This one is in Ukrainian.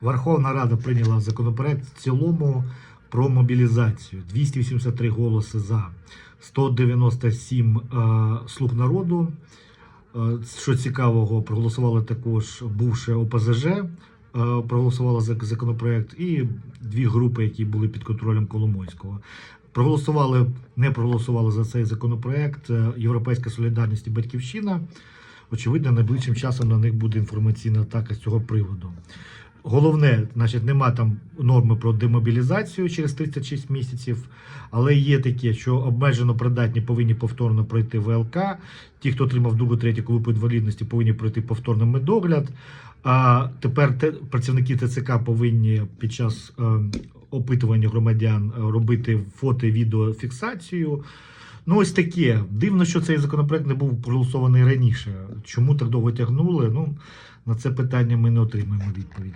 Верховна Рада прийняла законопроект в цілому про мобілізацію. 283 голоси за, 197 е, слуг народу. Е, Що цікавого, проголосували також бувше ОПЗЖ, е, проголосували за законопроект, і дві групи, які були під контролем Коломойського. Проголосували, не проголосували за цей законопроект Європейська Солідарність і Батьківщина. Очевидно, найближчим часом на них буде інформаційна атака з цього приводу. Головне, значить, нема там норми про демобілізацію через 36 місяців, але є таке, що обмежено придатні повинні повторно пройти ВЛК. Ті, хто отримав другу, третю групу інвалідності, повинні пройти повторний медогляд. А тепер те, працівники ТЦК повинні під час е, опитування громадян робити фото і відеофіксацію. Ну, ось таке. Дивно, що цей законопроект не був проголосований раніше. Чому так довго тягнули? Ну, на це питання ми не отримаємо відповідь.